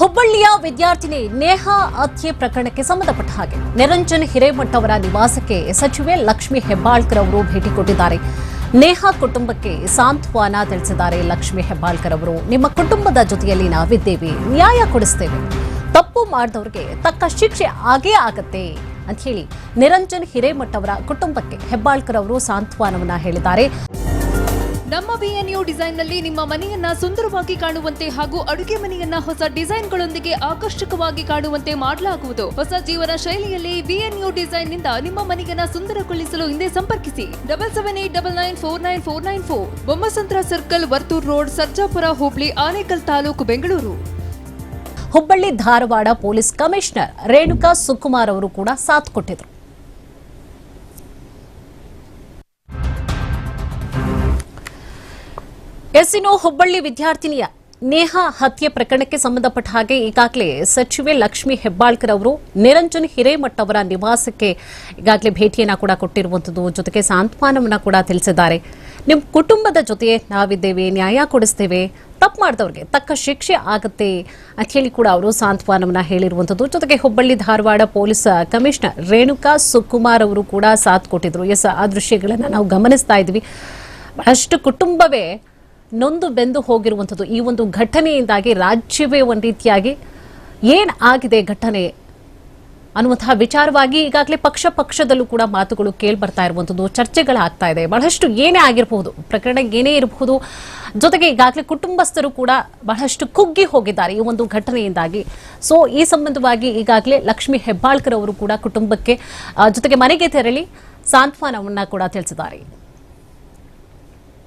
ಹುಬ್ಬಳ್ಳಿಯ ವಿದ್ಯಾರ್ಥಿನಿ ನೇಹಾ ಹತ್ಯೆ ಪ್ರಕರಣಕ್ಕೆ ಸಂಬಂಧಪಟ್ಟ ಹಾಗೆ. ನಿರಂಜನ್ ಹಿರೇಮಠ್ ಅವರ ನಿವಾಸಕ್ಕೆ ಸಚಿವೆ ಲಕ್ಷ್ಮಿ ಹೆಬ್ಬಾಳ್ಕರ್ ಅವರು ಭೇಟಿ ಕೊಟ್ಟಿದ್ದಾರೆ. ನೇಹಾ ಕುಟುಂಬಕ್ಕೆ ಸಾಂತ್ವನ ತಿಳಿಸಿದ್ದಾರೆ ಲಕ್ಷ್ಮಿ ಹೆಬ್ಬಾಳ್ಕರ್ ಅವರು. ನಿಮ್ಮ ಕುಟುಂಬದ ಜೊತೆಯಲ್ಲಿ ನಾವಿದ್ದೇವೆ. ನ್ಯಾಯ ಕೊಡಿಸ್ತೇವೆ. ತಪ್ಪು ಮಾಡಿದವರಿಗೆ ತಕ್ಕ ಶಿಕ್ಷೆ ಆಗೇ ಆಗತ್ತೆ ಅಂತ ಹೇಳಿ ನಿರಂಜನ್ ಹಿರೇಮಠ್ ಅವರ ಕುಟುಂಬಕ್ಕೆ ಹೆಬ್ಬಾಳ್ಕರ್ ಅವರು ಸಾಂತ್ವನವನ್ನ ಹೇಳಿದ್ದಾರೆ. ನಮ್ಮ ಬಿಎನ್ಯು ಡಿಸೈನ್ನಲ್ಲಿ ನಿಮ್ಮ ಮನೆಯನ್ನ ಸುಂದರವಾಗಿ ಕಾಣುವಂತೆ ಹಾಗೂ ಅಡುಗೆ ಮನೆಯನ್ನ ಹೊಸ ಡಿಸೈನ್ಗಳೊಂದಿಗೆ ಆಕರ್ಷಕವಾಗಿ ಕಾಣುವಂತೆ ಮಾಡಲಾಗುವುದು. ಹೊಸ ಜೀವನ ಶೈಲಿಯಲ್ಲಿ ಬಿಎನ್ಯು ಡಿಸೈನ್ನಿಂದ ನಿಮ್ಮ ಮನೆಯನ್ನ ಸುಂದರಗೊಳಿಸಲು ಹಿಂದೆ ಸಂಪರ್ಕಿಸಿ. Double seven eight double nine four nine four nine four. Bommasandra circle, Varthur road, Sarjapura, Hubli, Anekal taluk, Bengaluru. Hubballi Dharwad police commissioner Renuka Sukumar ಅವರು ಕೂಡ ಸಾಥ್ ಕೊಟ್ಟಿದ್ರು. ಎಸ್ ಇನ್ನು ಹುಬ್ಬಳ್ಳಿ ವಿದ್ಯಾರ್ಥಿನಿಯ ನೇಹಾ ಹತ್ಯೆ ಪ್ರಕರಣಕ್ಕೆ ಸಂಬಂಧಪಟ್ಟ ಹಾಗೆ ಈಗಾಗಲೇ ಸಚಿವೆ ಲಕ್ಷ್ಮಿ ಹೆಬ್ಬಾಳ್ಕರ್ ಅವರು ನಿರಂಜನ್ ಹಿರೇಮಠ್ ಅವರ ನಿವಾಸಕ್ಕೆ ಈಗಾಗಲೇ ಭೇಟಿಯನ್ನ ಕೂಡ ಕೊಟ್ಟಿರುವಂಥದ್ದು. ಜೊತೆಗೆ ಸಾಂತ್ವನವನ್ನ ಕೂಡ ತಿಳಿಸಿದ್ದಾರೆ. ನಿಮ್ಮ ಕುಟುಂಬದ ಜೊತೆ ನಾವಿದ್ದೇವೆ, ನ್ಯಾಯ ಕೊಡಿಸ್ತೇವೆ, ತಪ್ಪು ಮಾಡಿದವ್ರಿಗೆ ತಕ್ಕ ಶಿಕ್ಷೆ ಆಗುತ್ತೆ ಅಂತ ಹೇಳಿ ಕೂಡ ಅವರು ಸಾಂತ್ವನವನ್ನ ಹೇಳಿರುವಂಥದ್ದು. ಜೊತೆಗೆ ಹುಬ್ಬಳ್ಳಿ ಧಾರವಾಡ ಪೊಲೀಸ್ ಕಮಿಷನರ್ ರೇಣುಕಾ ಸುಕುಮಾರ್ ಅವರು ಕೂಡ ಸಾಥ್ ಕೊಟ್ಟಿದ್ರು. ಎಸ್, ಆ ದೃಶ್ಯಗಳನ್ನ ನಾವು ಗಮನಿಸ್ತಾ ಇದ್ವಿ ಬಹಳಷ್ಟು ಕುಟುಂಬವೇ ನೊಂದು ಬೆಂದು ಹೋಗಿರುವಂಥದ್ದು ಈ ಒಂದು ಘಟನೆಯಿಂದಾಗಿ ರಾಜ್ಯವೇ ಒಂದು ರೀತಿಯಾಗಿ ಏನ್ ಆಗಿದೆ ಘಟನೆ ಅನ್ನುವಂತಹ ವಿಚಾರವಾಗಿ ಈಗಾಗಲೇ ಪಕ್ಷ ಪಕ್ಷದಲ್ಲೂ ಕೂಡ ಮಾತುಗಳು ಕೇಳಿ ಬರ್ತಾ ಇರುವಂಥದ್ದು, ಚರ್ಚೆಗಳಾಗ್ತಾ ಇದೆ. ಬಹಳಷ್ಟು ಏನೇ ಆಗಿರಬಹುದು, ಪ್ರಕರಣ ಏನೇ ಇರಬಹುದು, ಜೊತೆಗೆ ಈಗಾಗಲೇ ಕುಟುಂಬಸ್ಥರು ಕೂಡ ಬಹಳಷ್ಟು ಕುಗ್ಗಿ ಹೋಗಿದ್ದಾರೆ ಈ ಒಂದು ಘಟನೆಯಿಂದಾಗಿ. ಸೊ ಈ ಸಂಬಂಧವಾಗಿ ಈಗಾಗಲೇ ಲಕ್ಷ್ಮಿ ಹೆಬ್ಬಾಳ್ಕರ್ ಅವರು ಕೂಡ ಕುಟುಂಬಕ್ಕೆ ಜೊತೆಗೆ ಮನೆಗೆ ತೆರಳಿ ಸಾಂತ್ವನವನ್ನ ಕೂಡ ತಿಳಿಸಿದ್ದಾರೆ.